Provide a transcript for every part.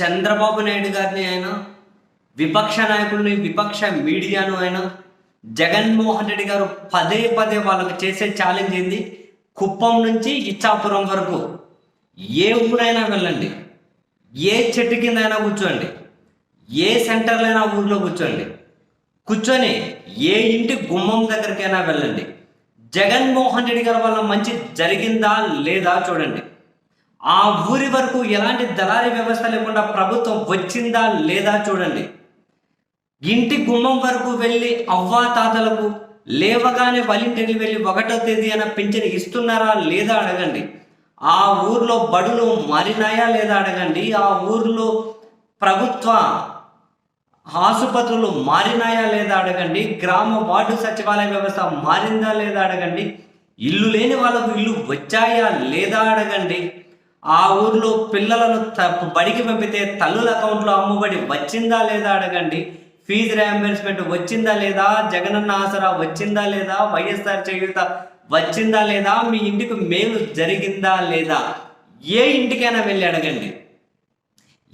చంద్రబాబు నాయుడు గారిని అయినా విపక్ష నాయకుల్ని విపక్ష మీడియాను అయినా జగన్మోహన్ రెడ్డి గారు పదే పదే వాళ్ళకు చేసే ఛాలెంజ్ ఏంది? కుప్పం నుంచి ఇచ్చాపురం వరకు ఏ ఊరైనా వెళ్ళండి. ఏ చెట్టు కింద అయినా కూర్చోండి. ఏ సెంటర్లో అయినా ఊర్లో కూర్చోండి. కూర్చొని ఏ ఇంటి గుమ్మం దగ్గరికైనా వెళ్ళండి. జగన్మోహన్ రెడ్డి గారి వల్ల మంచి జరిగిందా లేదా చూడండి. ఆ ఊరి వరకు ఎలాంటి దళారీ వ్యవస్థ లేకుండా ప్రభుత్వం వచ్చిందా లేదా చూడండి. ఇంటి గుమ్మం వరకు వెళ్ళి అవ్వా తాతలకు లేవగానే వాళ్ళింటికి వెళ్ళి ఒకటో తేదీ అయినా పింఛన్ ఇస్తున్నారా లేదా అడగండి. ఆ ఊర్లో బడులు మారినాయా లేదా అడగండి. ఆ ఊర్లో ప్రభుత్వ ఆసుపత్రులు మారినాయా లేదా అడగండి. గ్రామ వార్డు సచివాలయ వ్యవస్థ మారిందా లేదా అడగండి. ఇల్లు లేని వాళ్ళకు ఇల్లు వచ్చాయా లేదా అడగండి. ఆ ఊర్లో పిల్లలను బడికి పంపితే తల్లుల అకౌంట్లో అమ్ముబడి వచ్చిందా లేదా అడగండి. ఫీజు రియంబర్స్మెంట్ వచ్చిందా లేదా? జగనన్న ఆసరా వచ్చిందా లేదా? వైఎస్ఆర్ చేయూత వచ్చిందా లేదా? మీ ఇంటికి మేలు జరిగిందా లేదా? ఏ ఇంటికైనా వెళ్ళి అడగండి.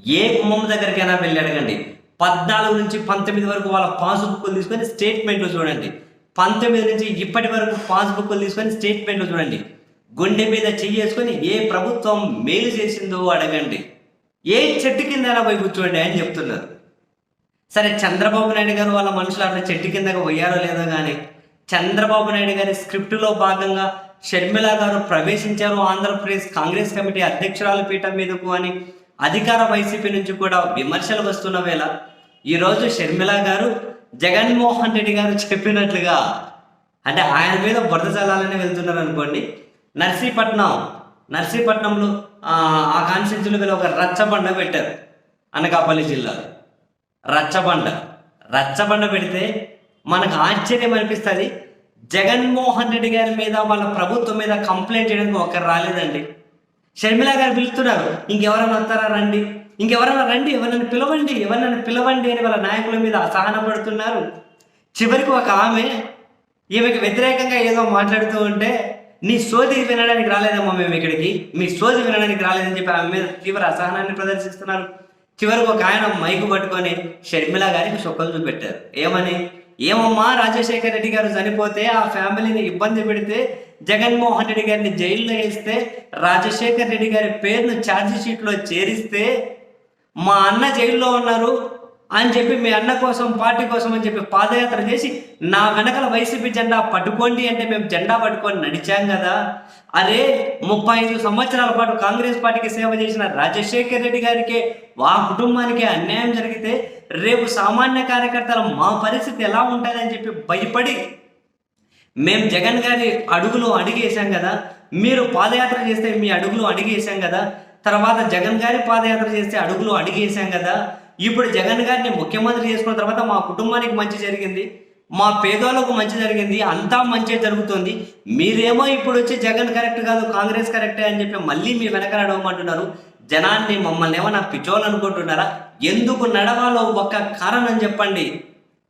ఏ కుమ్మం దగ్గరికైనా వెళ్ళి అడగండి. పద్నాలుగు నుంచి పంతొమ్మిది వరకు వాళ్ళ పాస్బుక్లు తీసుకొని స్టేట్మెంట్లు చూడండి. పంతొమ్మిది నుంచి ఇప్పటి వరకు పాస్బుక్లు తీసుకొని స్టేట్మెంట్లు చూడండి. గుండె మీద చెయ్యేసుకొని ఏ ప్రభుత్వం మేలు చేసిందో అడగండి. ఏ చెట్టు కింద పోయి కూర్చోండి అని చెప్తున్నారు. సరే చంద్రబాబు నాయుడు గారు వాళ్ళ మనుషులు అట్లా చెట్టు కిందకి పోయారో లేదో కానీ చంద్రబాబు నాయుడు గారి స్క్రిప్టులో భాగంగా షర్మిల గారు ప్రవేశించారు ఆంధ్రప్రదేశ్ కాంగ్రెస్ కమిటీ అధ్యక్షురాల పీఠం మీదకు అని అధికార వైసీపీ నుంచి కూడా విమర్శలు వస్తున్న వేళ ఈరోజు షర్మిల గారు జగన్మోహన్ రెడ్డి గారు చెప్పినట్లుగా అంటే ఆయన మీద బురద చల్లాలని వెళ్తున్నారు అనుకోండి నర్సీపట్నం నర్సీపట్నంలో ఆ, కాన్స్టిట్యూన్సీలో ఒక రచ్చబండ పెట్టారు అనకాపల్లి జిల్లాలో. రచ్చబండ. రచ్చబండ పెడితే మనకు ఆశ్చర్యం అనిపిస్తుంది జగన్మోహన్ రెడ్డి గారి మీద వాళ్ళ ప్రభుత్వం మీద కంప్లైంట్ చేయడానికి ఒకరు రాలేదండి. షర్మిల గారు పిలుస్తున్నారు ఇంకెవరైనా వస్తారా రండి ఇంకెవరైనా రండి ఎవరైనా పిలవండి ఎవరైనా పిలవండి అని వాళ్ళ నాయకుల మీద అసహన పడుతున్నారు. చివరికి ఒక ఆమె ఈమెకి వ్యతిరేకంగా ఏదో మాట్లాడుతూ ఉంటే నీ సోది వినడానికి రాలేదమ్మా మేము ఇక్కడికి. మీ సోది వినడానికి రాలేదని చెప్పి ఆమె మీద తీవ్ర అసహనాన్ని ప్రదర్శిస్తున్నారు. చివరికి ఒక ఆయన మైకు పట్టుకొని షర్మిల గారికి సొక్కలు చూపెట్టారు. ఏమని? ఏమమ్మా రాజశేఖర్ రెడ్డి గారు చనిపోతే ఆ ఫ్యామిలీని ఇబ్బంది పెడితే జగన్మోహన్ రెడ్డి గారిని జైల్లో వేస్తే రాజశేఖర్ రెడ్డి గారి పేరును ఛార్జ్ షీట్లో చేరిస్తే మా అన్న జైల్లో ఉన్నారు అని చెప్పి మీ అన్న కోసం పార్టీ కోసం అని చెప్పి పాదయాత్ర చేసి నా వెనకల వైసీపీ జెండా పట్టుకోండి అంటే మేము జెండా పట్టుకొని నడిచాం కదా. అరే ముప్పై ఐదు సంవత్సరాల పాటు కాంగ్రెస్ పార్టీకి సేవ చేసిన రాజశేఖర్ రెడ్డి గారికి మా కుటుంబానికి అన్యాయం జరిగితే రేపు సామాన్య కార్యకర్తల మా పరిస్థితి ఎలా ఉంటుందని చెప్పి భయపడి మేము జగన్ గారి అడుగులు అడిగేసాం కదా. మీరు పాదయాత్ర చేస్తే మీ అడుగులు అడిగేసాం కదా. తర్వాత జగన్ గారి పాదయాత్ర చేస్తే అడుగులు అడిగేసాం కదా. ఇప్పుడు జగన్ గారిని ముఖ్యమంత్రి చేసుకున్న తర్వాత మా కుటుంబానికి మంచి జరిగింది మా పేదోళ్ళకు మంచి జరిగింది అంతా మంచి జరుగుతుంది. మీరేమో ఇప్పుడు వచ్చి జగన్ కరెక్ట్ కాదు కాంగ్రెస్ కరెక్టే అని చెప్పి మళ్ళీ మీ వెనక నడవమంటున్నారు. జనాన్ని మమ్మల్ని ఏమన్నా పిచ్చోళ్ళు అనుకుంటున్నారా? ఎందుకు నడవాలో ఒక్క కారణం చెప్పండి.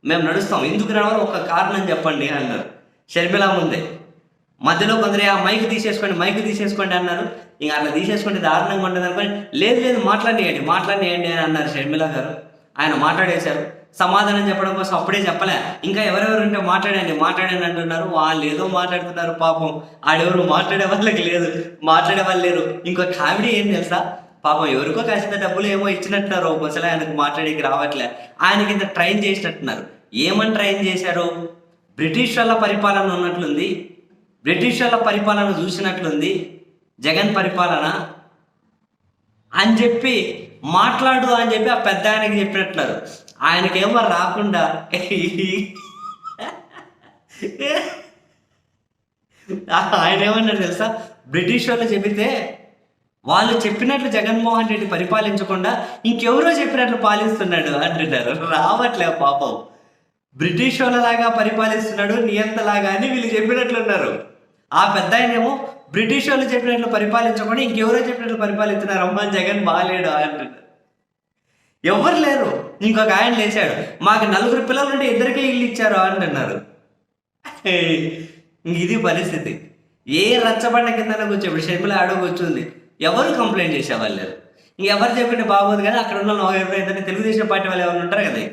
మేము నడుస్తాం. ఎందుకు నడవాలో ఒక్క కారణం చెప్పండి అన్నారు. షర్మిలా ముందే. మధ్యలో కొందరు ఆ మైక్ తీసేసుకోండి మైక్ తీసేసుకోండి అన్నారు. ఇంకా అట్లా తీసేసుకుంటే దారుణంగా ఉండదు అనుకోని లేదు లేదు మాట్లాడియండి మాట్లాడియండి అని అన్నారు షర్మిల గారు. ఆయన మాట్లాడేశారు. సమాధానం చెప్పడం కోసం అప్పుడే చెప్పలే. ఇంకా ఎవరెవరు ఉంటే మాట్లాడండి మాట్లాడండి అంటున్నారు. వాళ్ళు ఏదో మాట్లాడుతున్నారు పాపం. ఆడెవరు మాట్లాడే వాళ్ళకి లేదు. మాట్లాడే వాళ్ళు లేరు. ఇంకో కామెడీ ఏం తెలుసా? పాపం ఎవరికో కాసిన డబ్బులు ఏమో ఇచ్చినట్టున్నారు. ఓ ఆయనకు మాట్లాడేకి రావట్లే. ఆయనకి ఇంత ట్రైన్ చేసినట్టున్నారు. ఏమని ట్రైన్ చేశారు? బ్రిటిష్ వాళ్ళ పరిపాలన ఉన్నట్లుంది. బ్రిటిషర్ల పరిపాలన చూసినట్లుంది జగన్ పరిపాలన అని చెప్పి మాట్లాడు అని చెప్పి ఆ పెద్ద ఆయనకి చెప్పినట్లు ఆయనకేమో రాకుండా ఆయన ఏమన్నారు తెలుసా? బ్రిటిష్ వాళ్ళు చెబితే వాళ్ళు చెప్పినట్లు జగన్మోహన్ రెడ్డి పరిపాలించకుండా ఇంకెవరో చెప్పినట్లు పాలిస్తున్నాడు అంటున్నారు. రావట్లే పాపం. బ్రిటిష్ వాళ్ళలాగా పరిపాలిస్తున్నాడు నియంతలాగా అని వీళ్ళు చెప్పినట్లున్నారు. ఆ పెద్ద ఆయనేమో బ్రిటిష్ వాళ్ళు చెప్పినట్లు పరిపాలించకుండా ఇంకెవరో చెప్పినట్లు పరిపాలిస్తున్నారు. అమ్మ జగన్ బాగాలేడు అంటున్నారు. ఎవరు లేరు? ఇంకొక ఆయన లేచాడు. మాకు నలుగురు పిల్లలు ఉంటే ఇద్దరికే ఇల్లు ఇచ్చారు అంటున్నారు. ఇంక ఇది పరిస్థితి. ఏ రచ్చబండ కింద కూర్చో ఇప్పుడు షర్మిల అడుగు కూర్చుంది. ఎవరు కంప్లైంట్ చేసేవాళ్ళు లేరు. ఎవరు చెప్పింటే బాగోదు కానీ అక్కడ ఉన్న ఎవరైతే తెలుగుదేశం పార్టీ వాళ్ళు ఎవరు ఉంటారు కదా ఇక.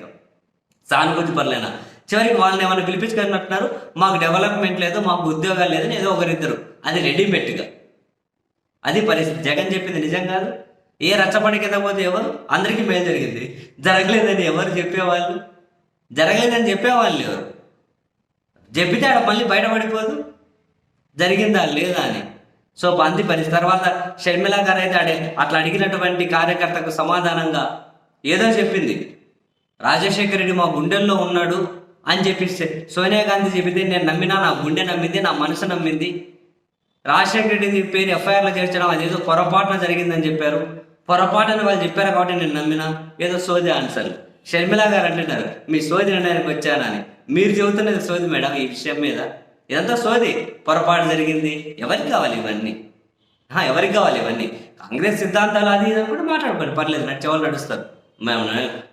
సానుభూతి పర్లేనా? చివరికి వాళ్ళని ఏమైనా పిలిపించుకున్నట్టున్నారు మాకు డెవలప్మెంట్ లేదు మాకు ఉద్యోగాలు లేదని ఏదో ఒకరిద్దరు. అది రెడీమేడ్గా అది పరిస్థితి. జగన్ చెప్పింది నిజం కాదు. ఏ రచ్చపడి కింద పోతే ఎవరు? అందరికీ మేలు జరిగింది. జరగలేదని ఎవరు చెప్పేవాళ్ళు? జరగలేదని చెప్పేవాళ్ళు ఎవరు? చెప్పితే ఆడ మళ్ళీ బయటపడిపోదు. జరిగిందా లేదా అని. సో అంది పరిస్థితి. తర్వాత షర్మిల గారు అయితే అడే అట్లా అడిగినటువంటి కార్యకర్తకు సమాధానంగా ఏదో చెప్పింది. రాజశేఖర రెడ్డి మా గుండెల్లో ఉన్నాడు. అని చెప్పిస్తే సోనియా గాంధీ చెబితే నేను నమ్మినా నా గుండె నమ్మింది నా మనసు నమ్మింది. రాజశేఖర రెడ్డి పేరు ఎఫ్ఐఆర్లో చేర్చడం అదేదో పొరపాటున జరిగిందని చెప్పారు. పొరపాటున వాళ్ళు చెప్పారు కాబట్టి నేను నమ్మినా. ఏదో సోది ఆన్సర్. షర్మిల గారు అంటున్నారు మీ సోది నిర్ణయానికి వచ్చానని మీరు చెబుతున్నది సోది మేడం ఈ విషయం మీద. ఇదంతా సోది. పొరపాటు జరిగింది. ఎవరికి కావాలి ఇవన్నీ? ఎవరికి కావాలి ఇవన్నీ? కాంగ్రెస్ సిద్ధాంతాలు అది ఇది కూడా మాట్లాడుకోండి. పర్లేదు నడిచే వాళ్ళు నడుస్తారు. మేము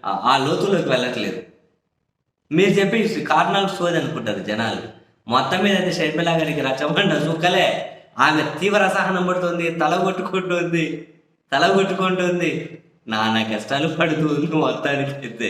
ఆ లోతులోకి వెళ్ళట్లేదు. మీరు చెప్పి కారణాలు సోది అనుకుంటారు జనాలు. మొత్తం మీద అయితే షర్మిల గారికి రచ్చబండ సుక్కలే ఆమె తీవ్ర అసహనం పడుతుంది తల కొట్టుకుంటుంది తల కొట్టుకుంటుంది. నానా కష్టాలు పడుతుంది మొత్తానికి అయితే